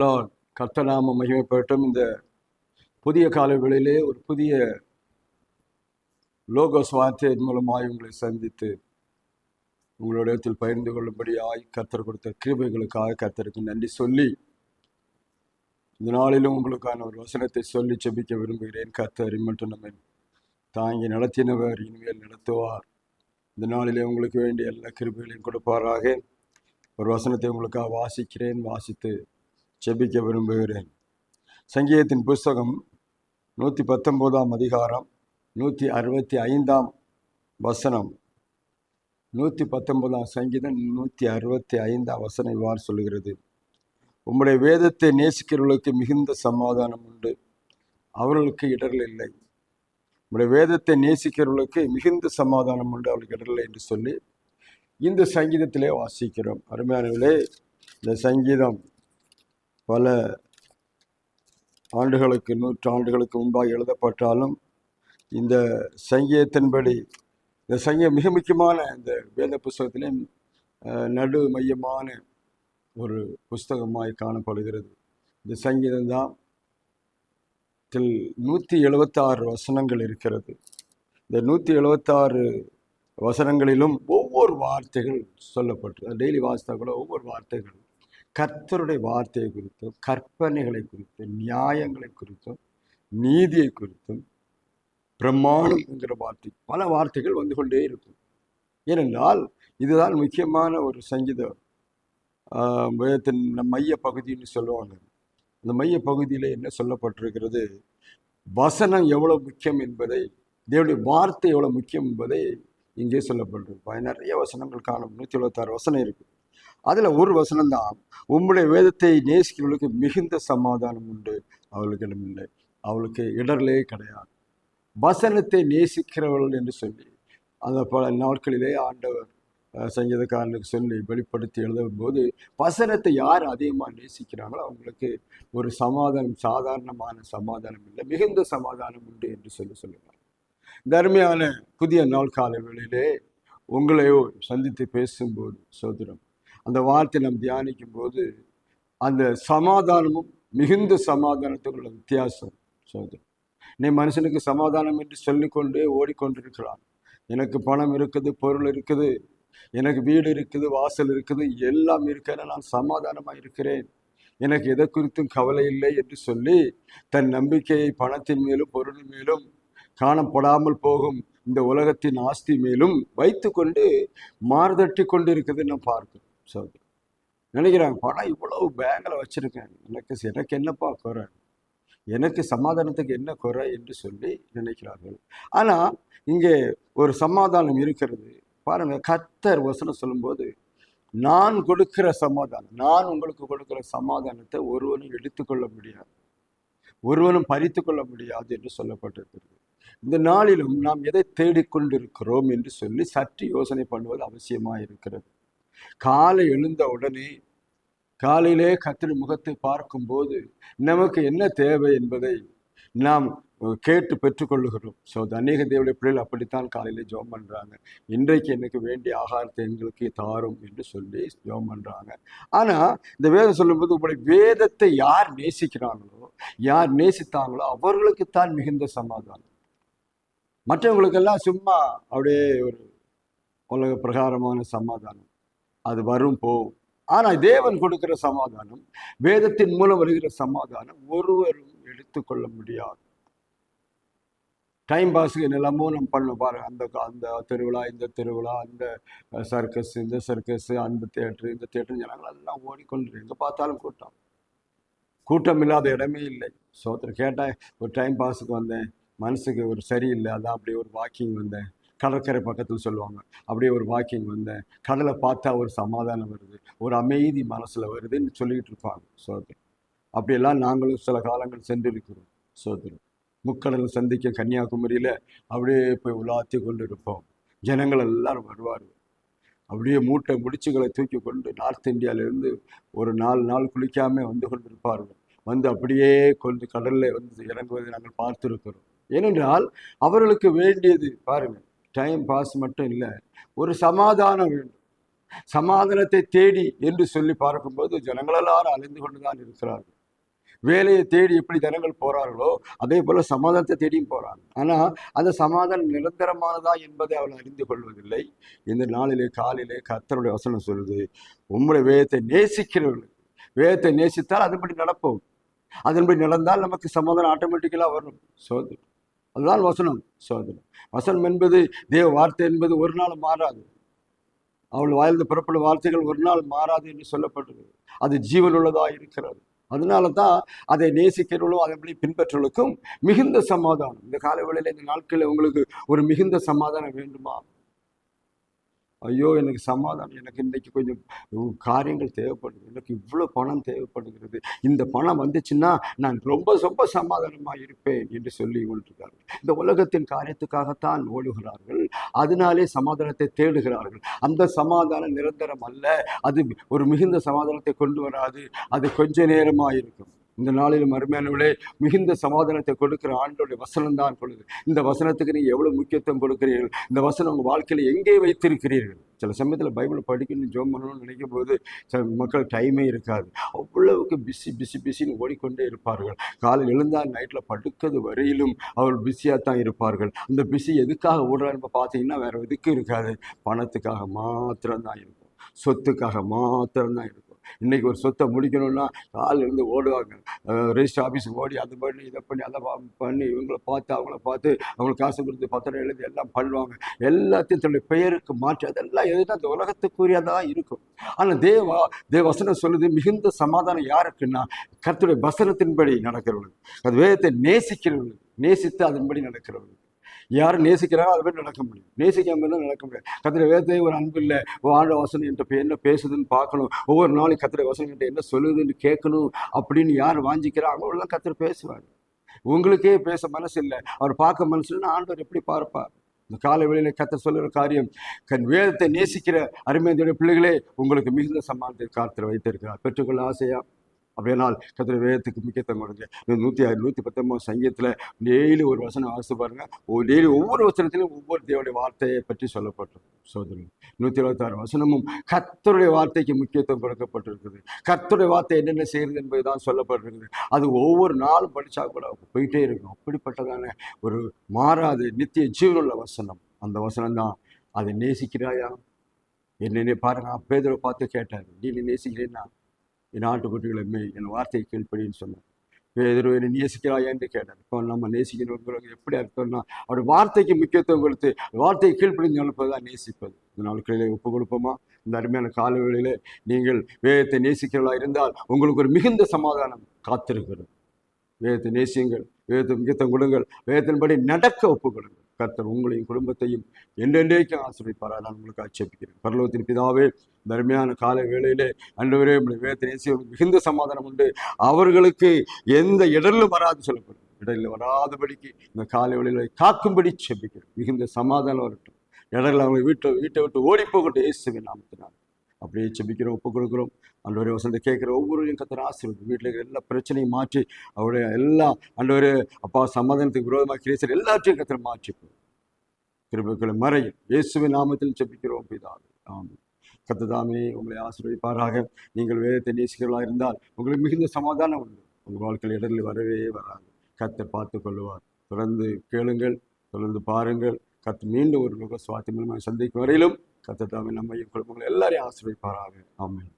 கர்த்தநாம மகிமைப்பட்டும் இந்த புதிய கால ஒரு புதிய லோகோஸ் வார்த்தையின் மூலமாய் உங்களை சந்தித்து உங்களிடத்தில் பகிர்ந்து கொள்ளும்படியாய் கர்த்தர் கொடுத்த கிருபைகளுக்காக கர்த்தருக்கு நன்றி சொல்லி இந்த நாளிலும் உங்களுக்கான ஒரு வசனத்தை சொல்லி செபிக்க விரும்புகிறேன். கர்த்தர் மட்டும் நம்ம தாங்கி நடத்தினவர் இனிமேல் நடத்துவார். இந்த நாளிலே உங்களுக்கு வேண்டிய எல்லா கிருபைகளையும் கொடுப்பாராக. ஒரு வசனத்தை உங்களுக்காக வாசிக்கிறேன். வாசித்து செபிக்க விரும்புகிறேன். சங்கீதத்தின் புஸ்தகம் நூற்றி பத்தொம்போதாம் அதிகாரம் நூற்றி அறுபத்தி ஐந்தாம் வசனம். நூற்றி பத்தொன்பதாம் சங்கீதம் நூற்றி அறுபத்தி ஐந்தாம் வசனம் இவ்வாறு சொல்லுகிறது. உம்முடைய வேதத்தை நேசிக்கிறவர்களுக்கு மிகுந்த சமாதானம் உண்டு. அவர்களுக்கு இடர்கள் இல்லை. உம்முடைய வேதத்தை நேசிக்கிறவர்களுக்கு மிகுந்த சமாதானம் உண்டு. அவர்களுக்கு இடரில்லை என்று சொல்லி இந்த சங்கீதத்திலே வாசிக்கிறோம். அருமையானவர்களே இந்த சங்கீதம் பல ஆண்டுகளுக்கு நூற்றாண்டுகளுக்கு முன்பாக எழுதப்பட்டாலும் இந்த சங்கீதத்தின்படி இந்த சங்கீதம் மிக முக்கியமான இந்த வேத புஸ்தகத்திலே நடு மையமான ஒரு புஸ்தகமாய் காணப்படுகிறது. இந்த சங்கீதம் தான் தில் நூற்றி எழுபத்தாறு வசனங்கள் இருக்கிறது. இந்த நூற்றி எழுபத்தாறு வசனங்களிலும் ஒவ்வொரு வார்த்தைகள் சொல்லப்பட்டு டெய்லி வாசித்தா கூட ஒவ்வொரு வார்த்தைகள் கர்த்தருடைய வார்த்தையை குறித்தும் கற்பனைகளை குறித்தும் நியாயங்களை குறித்தும் நீதியை குறித்தும் பிரமாணம் என்கிற வார்த்தை பல வார்த்தைகள் வந்து கொண்டே இருக்கும். ஏனென்றால் இதுதான் முக்கியமான ஒரு சங்கீதம். வேதத்தின் மைய பகுதின்னு சொல்லுவாங்க. அந்த மைய பகுதியில் என்ன சொல்லப்பட்டிருக்கிறது? வசனம் எவ்வளோ முக்கியம் என்பதை தேவனுடைய வார்த்தை எவ்வளோ முக்கியம் என்பதை இங்கே சொல்லப்பட்டிருக்கு. நிறைய வசனங்கள் காணும். நூற்றி எழுபத்தாறு வசனம் இருக்குது அதில் ஒரு வசனம் தான் உம்முடைய வேதத்தை நேசிக்கிறவர்களுக்கு மிகுந்த சமாதானம் உண்டு அவளுக்கு இடமில்லை அவளுக்கு இடர்களே கிடையாது. வசனத்தை நேசிக்கிறவள் என்று சொல்லி அந்த பல நாட்களிலே ஆண்டவர் சங்கீதக்காரனுக்கு சொல்லி வெளிப்படுத்தி எழுதும் போது வசனத்தை யார் அதிகமாக நேசிக்கிறாங்களோ அவங்களுக்கு ஒரு சமாதானம் சாதாரணமான சமாதானம் இல்லை. மிகுந்த சமாதானம் உண்டு என்று சொல்லி சொல்லுவார் தர்மையான புதிய நாள் கால வேளையிலே உங்களையோ சந்தித்து பேசும்போது சோதரம் அந்த வார்த்தை நாம் தியானிக்கும் போது அந்த சமாதானமும் மிகுந்த சமாதானத்துக்குள்ள வித்தியாசம் சோதரி நீ மனுஷனுக்கு சமாதானம் என்று சொல்லிக்கொண்டே ஓடிக்கொண்டிருக்கிறான். எனக்கு பணம் இருக்குது பொருள் இருக்குது எனக்கு வீடு இருக்குது வாசல் இருக்குது எல்லாம் இருக்கிற நான் சமாதானமாக இருக்கிறேன். எனக்கு எதை குறித்தும் கவலை இல்லை என்று சொல்லி தன் நம்பிக்கையை பணத்தின் மேலும் பொருள் மேலும் காணப்படாமல் போகும் இந்த உலகத்தின் ஆஸ்தி மேலும் வைத்துக்கொண்டு மாறுதட்டி கொண்டு இருக்குதுன்னு பார்க்கும் பார்க்கிறோம் நினைக்கிறாங்க பணம் இவ்வளவு பேங்கில் வச்சுருக்கேன். எனக்கு எனக்கு என்னப்பா குறை? எனக்கு சமாதானத்துக்கு என்ன குறை என்று சொல்லி நினைக்கிறார்கள். ஆனால் இங்கே ஒரு சமாதானம் இருக்கிறது. பாருங்கள் கத்தர் வசனம் சொல்லும்போது நான் கொடுக்கிற சமாதானம் நான் உங்களுக்கு கொடுக்கிற சமாதானத்தை ஒருவனும் எடுத்துக்கொள்ள முடியாது. ஒருவனும் பறித்து கொள்ள முடியாது என்று சொல்லப்பட்டிருக்கிறது. இந்த நாளிலும் நாம் எதை தேடிக்கொண்டிருக்கிறோம் என்று சொல்லி சற்று யோசனை பண்ணுவது அவசியமாக இருக்கிறது காலை எழுந்த உடனே காலையிலே கத்திரி முகத்தை பார்க்கும்போது நமக்கு என்ன தேவை என்பதை நாம் கேட்டு பெற்றுக்கொள்ளுகிறோம். ஸோ அநேக தேவடைய பிள்ளைகள் அப்படித்தான் காலையிலே ஜோம் பண்றாங்க. இன்றைக்கு எனக்கு வேண்டிய ஆகாரத்தை எங்களுக்கு தாரும் என்று சொல்லி ஜோம் பண்றாங்க. ஆனா இந்த வேதம் சொல்லும்போது உங்களுடைய வேதத்தை யார் நேசிக்கிறாங்களோ யார் நேசித்தாங்களோ அவர்களுக்குத்தான் மிகுந்த சமாதானம். மற்றவங்களுக்கெல்லாம் சும்மா அப்படியே ஒரு உலக பிரகாரமான சமாதானம். அது வரும் போகும் ஆனால் தேவன் கொடுக்கிற சமாதானம் வேதத்தின் மூலம் வருகிற சமாதானம் ஒருவரும் எடுத்துக்கொள்ள முடியாது. டைம் பாஸுக்கு என்னெல்லாமோ நம்ம பண்ண பாருங்க. அந்த அந்த திருவிழா இந்த திருவிழா அந்த சர்க்கஸ் இந்த சர்க்கஸ் அந்த தேட்டரு இந்த தேட்டர் ஜனங்கள் எல்லாம் ஓடிக்கொண்டு எங்கே பார்த்தாலும் கூட்டம். கூட்டம் இல்லாத இடமே இல்லை. சோத்திர கேட்டால் ஒரு டைம் பாஸுக்கு வந்தேன். மனசுக்கு ஒரு சரியில்லை. அதான் அப்படி ஒரு வாக்கிங் வந்தேன். கடற்கரை பக்கத்தில் சொல்லுவாங்க. அப்படியே ஒரு வாக்கிங் வந்தேன். கடலை பார்த்தா ஒரு சமாதானம் வருது. ஒரு அமைதி மனசில் வருதுன்னு சொல்லிக்கிட்டு இருப்பாங்க சோதரி. அப்படியெல்லாம் நாங்களும் சில காலங்கள் சென்றிருக்கிறோம் சோதரி. முக்கடல் சந்திக்க கன்னியாகுமரியில் அப்படியே போய் உலாத்தி கொண்டு இருப்போம். ஜனங்கள் எல்லாரும் வருவார்கள். அப்படியே மூட்டை முடிச்சுகளை தூக்கி கொண்டு நார்த் இந்தியாவிலேருந்து ஒரு நாலு நாள் குளிக்காமல் வந்து கொண்டிருப்பார்கள். வந்து அப்படியே கொண்டு கடலில் வந்து இறங்குவதை நாங்கள் பார்த்துருக்கிறோம். ஏனென்றால் அவர்களுக்கு வேண்டியது பாருங்கள். டைம் பாஸ் மட்டும் இல்லை. ஒரு சமாதானம் வேண்டும். சமாதானத்தை தேடி என்று சொல்லி பார்க்கும்போது ஜனங்களெல்லாரும் அலைந்து கொண்டு தான் இருக்கிறார்கள். வேலையை தேடி எப்படி ஜனங்கள் போகிறார்களோ அதே போல் சமாதானத்தை தேடியும் போகிறாங்க ஆனால் அந்த சமாதானம் நிரந்தரமானதா என்பதை அவள் அறிந்து கொள்வதில்லை. இந்த நாளிலே காலிலே கத்தனுடைய வசனம் சொல்லுது உம்முடைய வேதத்தை நேசிக்கிறவர்கள் வேதத்தை நேசித்தால் அதன்படி நடப்போம். அதன்படி நடந்தால் நமக்கு சமாதானம் ஆட்டோமேட்டிக்கலாக வரும். சோதனை. அதுதான் வசனம் சோதனை வசனம் என்பது தேவ வார்த்தை என்பது ஒரு நாள் மாறாது. அவள் வாழ்ந்து புறப்படும் வார்த்தைகள் ஒரு நாள் மாறாது என்று சொல்லப்பட்டிருக்கிறது அது ஜீவனுள்ளதாக இருக்கிறது. அதனால தான் அதை நேசிக்கிறவர்களும் அதன்படி பின்பற்றவர்களுக்கும் மிகுந்த சமாதானம். இந்த காலவெளியில் இந்த நாட்களில் உங்களுக்கு ஒரு மிகுந்த சமாதானம் வேண்டுமா? ஐயோ எனக்கு சமாதானம் எனக்கு இன்றைக்கி கொஞ்சம் காரியங்கள் தேவைப்படுது. எனக்கு இவ்வளோ பணம் தேவைப்படுகிறது. இந்த பணம் வந்துச்சுன்னா நான் ரொம்ப ரொம்ப சமாதானமாக இருப்பேன் என்று சொல்லி கொண்டிருக்கார்கள் இந்த உலகத்தின் காரியத்துக்காகத்தான் ஓடுகிறார்கள். அதனாலே சமாதானத்தை தேடுகிறார்கள். அந்த சமாதானம் நிரந்தரம் அல்ல. அது ஒரு மிகுந்த சமாதானத்தை கொண்டு வராது. அது கொஞ்ச நேரமாக இருக்கும் இந்த நாளிலும் மறுமையானவளே மிகுந்த சமாதானத்தை கொடுக்கிற ஆண்டோடைய வசனம் தான் கொடுக்குது இந்த வசனத்துக்கு நீங்கள் எவ்வளவு முக்கியத்துவம் கொடுக்கிறீர்கள்? இந்த வசனம் உங்கள் வாழ்க்கையில் எங்கே வைத்திருக்கிறீர்கள்? சில சமயத்தில் பைபிளை படிக்கணும் ஜோம் பண்ணணும்னு நினைக்கும் போது சில மக்கள் டைமே இருக்காது. அவ்வளவுக்கு பிஸி பிஸி பிஸின்னு ஓடிக்கொண்டே இருப்பார்கள். காலையில் எழுந்தால் நைட்டில் படுக்கிறது வரையிலும் அவர் பிஸியாக தான் இருப்பார்கள். அந்த பிஸி எதுக்காக ஓடுறான்னு பார்த்தீங்கன்னா வேறு எதுக்கும் இருக்காது. பணத்துக்காக மாத்திரம்தான் இருக்கும். சொத்துக்காக மாத்திரம்தான் இருக்கும். இன்னைக்கு ஒரு சொத்தை முடிக்கணும்னா காலையில இருந்து ஓடுவாங்க. ரெஜிஸ்டர் ஆஃபீஸுக்கு ஓடி அதை பண்ணி இதை பண்ணி அதை பண்ணி இவங்கள பார்த்து அவங்கள பார்த்து அவங்களுக்கு காசு கொடுத்து பத்திரம் எழுதி எல்லாம் பண்ணுவாங்க. எல்லாத்தையும் தன்னுடைய பெயருக்கு மாற்றி அதெல்லாம் எதுனா அந்த உலகத்துக்குரியதாக இருக்கும். ஆனால் தேவா தேவ வசனம் சொல்லுது மிகுந்த சமாதானம் யாருக்குன்னா கர்த்தருடைய வசனத்தின்படி நடக்கிறவர்கள். அது வேதத்தை நேசிக்கிறவர்கள். நேசித்து அதன்படி நடக்கிறவர்கள். யாரும் நேசிக்கிறாங்க அது மாதிரி நடக்க முடியும். நேசிக்காம இருந்தால் நடக்க முடியாது கத்திர வேதத்தை ஒரு அன்பு இல்லை. வாழ வசனம் என்கிட்ட என்ன பேசுதுன்னு பார்க்கணும். ஒவ்வொரு நாளைக்கு கத்திர வசனம் என்கிட்ட என்ன சொல்லுதுன்னு கேட்கணும் அப்படின்னு யார் வாஞ்சிக்கிறாங்களோ அவங்களாம் கத்திர பேசுவார். உங்களுக்கே பேச மனசு இல்லை. அவர் பார்க்க மனசு இல்லைன்னா ஆண்டவர் எப்படி பார்ப்பார்? இந்த காலை வெளியில் கத்த சொல்லுற காரியம் கண் வேதத்தை நேசிக்கிற அருமையுடைய பிள்ளைகளே உங்களுக்கு மிகுந்த சமானத்தை காத்திர வைத்திருக்கிறார். பெற்றுக்கொள்ள ஆசையாக அப்படியானால் கத்திர வேதத்துக்கு முக்கியத்துவம் கொடுங்க. இந்த நூற்றி ஆறு நூற்றி பத்தொன்பது சங்கீதத்தில் டெய்லி ஒரு வசனம் ஆசை பாருங்க. ஒரு டெய்லி ஒவ்வொரு வசனத்திலும் ஒவ்வொரு தேவனுடைய வார்த்தையை பற்றி சொல்லப்பட்டிருக்கும் சோதனை. நூற்றி இருபத்தாறு வசனமும் கத்தருடைய வார்த்தைக்கு முக்கியத்துவம் கொடுக்கப்பட்டிருக்குது. கத்தருடைய வார்த்தை என்னென்ன செய்யுது என்பது தான் சொல்லப்பட்டிருக்குது. அது ஒவ்வொரு நாளும் படித்தா கூட போயிட்டே இருக்கும். அப்படிப்பட்டதான ஒரு மாறாது நித்திய ஜீவனுள்ள வசனம். அந்த வசனம் தான் அதை நேசிக்கிறாயா? என்னென்ன பாருங்க பேதரை பார்த்து கேட்டார். நீ நேசிக்கிறேன்னா என் ஆட்டுக்குட்டிகளை மேய் என் வார்த்தையை கீழ்ப்படின்னு சொன்னார். வேறு என்னை நேசிக்கிறாயா என்று கேட்டார். இப்போ நம்ம நேசிக்கணுங்கிறது எப்படி அர்த்தம்னா அவர் வார்த்தைக்கு முக்கியத்துவம் கொடுத்து வார்த்தையை கீழ்ப்படிந்து அனுப்பதான் நேசிப்பது. இந்த நாட்களிலே ஒப்பு கொடுப்போமா? இந்த அருமையான கால நீங்கள் வேதத்தை நேசிக்கிறவர்களா இருந்தால் உங்களுக்கு ஒரு மிகுந்த சமாதானம் காத்திருக்கிறது. வேதத்தை நேசியுங்கள். வேதத்தை முக்கியத்துவம் கொடுங்கள். வேதத்தின்படி நடக்க ஒப்பு கொடுங்கள். கர்த்தர் உங்களையும் குடும்பத்தையும் என்றென்றைக்கும் ஆசிரியப்பாரா நான் உங்களுக்கு ஆட்சேபிக்கிறேன். பரலோகத்தின் பிதாவே தர்மையான கால வேளையிலே அன்றுவரே உங்களுடைய வேதத்தை நேசியவர்களுக்கு மிகுந்த சமாதானம் உண்டு. அவர்களுக்கு எந்த இடலும் வராது சொல்லப்படும். இடரில் வராதபடிக்கு இந்த காலை வேளையில காக்கும்படி செபிக்கிறேன் மிகுந்த சமாதானம் வரட்டும். இடரில் அவங்க வீட்டை வீட்டை விட்டு ஓடிப்போகட்டும் இயேசுவின் நாமத்தினால். அப்படியே செபிக்கிறோம் ஒப்பு கொடுக்குறோம். அன்றவரே வசந்த கேட்குற ஒவ்வொருவரையும் கத்தர் ஆசீர்வதி வீட்டில் இருக்கிற எல்லா பிரச்சனையும் மாற்றி அவருடைய எல்லா அன்றவரே அப்பா சமாதானத்துக்கு விரோதமாக கிரேசர் எல்லாத்தையும் கத்தனை மாற்றி கிருபைகளை மறையும். இயேசுவின் நாமத்தில் செபிக்கிறோம் பிதாவே. ஆமாம் கத்ததாமே உங்களை ஆசீர்வதிப்பாராக. நீங்கள் வேதத்தை நேசிக்கிறவர்களாக இருந்தால் உங்களுக்கு மிகுந்த சமாதானம் உண்டு. உங்கள் வாழ்க்கையில் இடரில் வரவே வராது. கத்தை பார்த்து கொள்ளுவார் தொடர்ந்து கேளுங்கள் தொடர்ந்து பாருங்கள். கத்து மீண்டும் ஒரு லோக சுவாத்தி மூலமாக சந்திக்கும் வரையிலும் கத்தத்தாமே நம்மையும் குடும்பங்கள் எல்லாரையும் ஆசிரியப்பாராக ஆமென்.